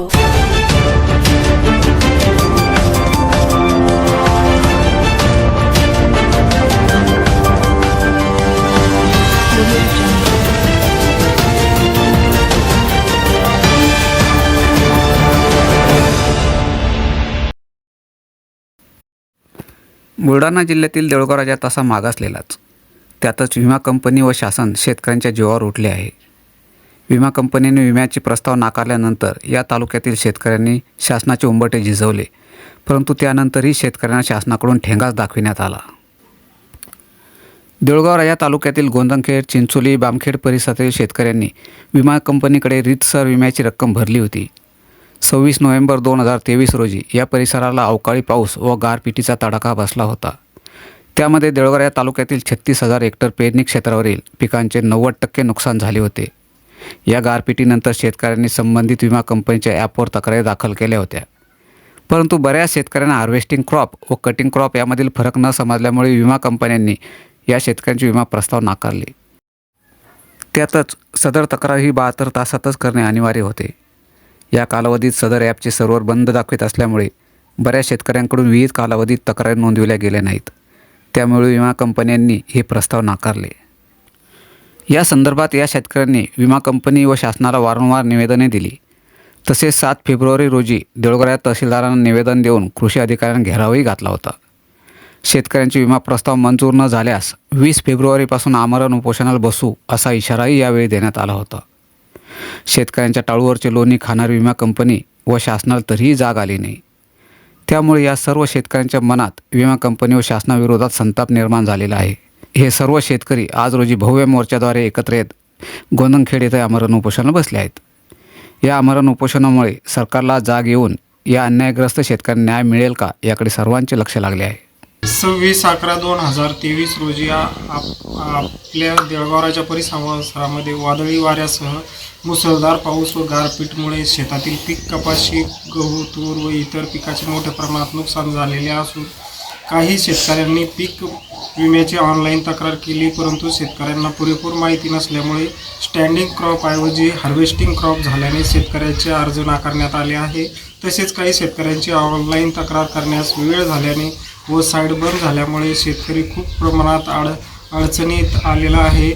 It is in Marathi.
बांबू बुलढाणा जिल्ह्यातील देऊळगाव राजा तसा मागासलेलाच. त्यातच विमा कंपनी व शासन शेतकऱ्यांच्या जीवावर उठले आहे. विमा कंपनीने विम्याचे प्रस्ताव नाकारल्यानंतर या तालुक्यातील शेतकऱ्यांनी शासनाचे उंबटे झिजवले. परंतु त्यानंतरही शेतकऱ्यांना शासनाकडून ठेंगाच दाखविण्यात आला. देऊळगाव राजा तालुक्यातील गोंदंखेड चिंचोली बामखेड परिसरातील शेतकऱ्यांनी विमा कंपनीकडे रीतसर विम्याची रक्कम भरली होती. सव्वीस नोव्हेंबर दोन हजार तेवीस रोजी या परिसराला अवकाळी पाऊस व गारपिटीचा तडाखा बसला होता. त्यामध्ये देळगाव या तालुक्यातील छत्तीस हजार हेक्टर पेरणी क्षेत्रावरील पिकांचे नव्वद टक्के नुकसान झाले होते. या गारपिटीनंतर शेतकऱ्यांनी संबंधित विमा कंपनीच्या ॲपवर तक्रारी दाखल केल्या होत्या. परंतु बऱ्याच शेतकऱ्यांना हार्वेस्टिंग क्रॉप व कटिंग क्रॉप यामधील फरक न समजल्यामुळे विमा कंपन्यांनी या शेतकऱ्यांचे विमा प्रस्ताव नाकारले. त्यातच सदर तक्रार ही बहात्तर तासातच करणे अनिवार्य होते. या कालावधीत सदर ॲपचे सर्व्हर बंद दाखवित असल्यामुळे बऱ्याच शेतकऱ्यांकडून विविध कालावधीत तक्रारी नोंदविल्या गेल्या नाहीत. त्यामुळे विमा कंपन्यांनी हे प्रस्ताव नाकारले. या संदर्भात या शेतकऱ्यांनी विमा कंपनी व शासनाला वारंवार निवेदने दिली. तसेच सात फेब्रुवारी रोजी देऊळगाव तहसीलदारांना निवेदन देऊन कृषी अधिकाऱ्यांना घेरावही घातला होता. शेतकऱ्यांचे विमा प्रस्ताव मंजूर न झाल्यास वीस फेब्रुवारीपासून आमरण उपोषणाला बसू असा इशाराही यावेळी देण्यात आला होता. शेतकऱ्यांच्या टाळूवरचे लोणी खाणारी विमा कंपनी व शासनाला तरीही जाग आली नाही. त्यामुळे या सर्व शेतकऱ्यांच्या मनात विमा कंपनी व शासनाविरोधात संताप निर्माण झालेला आहे. हे सर्व शेतकरी आज रोजी भव्य मोर्चाद्वारे एकत्र येत गोंदनखेड येथे आमरण उपोषणाला बसले आहेत. या आमरण उपोषणामुळे सरकारला जाग येऊन या अन्यायग्रस्त शेतकऱ्यांना न्याय मिळेल का याकडे सर्वांचे लक्ष लागले आहे. सव्वीस अकरा दोन हजार तेवीस रोजी आप- आपल्या देळगावराच्या परिसरामध्ये वादळी वाऱ्यासह मुसळधार पाऊस व गारपीटमुळे शेतातील पीक कपाशी गहू तूर व इतर पिकाचे मोठ्या प्रमाणात नुकसान झालेले असून काही शेतकऱ्यांनी पीक विम्याची ऑनलाईन तक्रार केली परंतु शेतकऱ्यांना पुरेपूर माहिती नसल्यामुळे स्टँडिंग क्रॉप ऐवजी हार्वेस्टिंग क्रॉप झाल्याने शेतकऱ्यांचे अर्ज नाकारण्यात आले आहे. तसेच काही शेतकऱ्यांची ऑनलाईन तक्रार करण्यास वेळ झाल्याने व साईड बंद झाल्यामुळे शेतकरी खूप प्रमाणात अड अडचणीत आलेला आहे.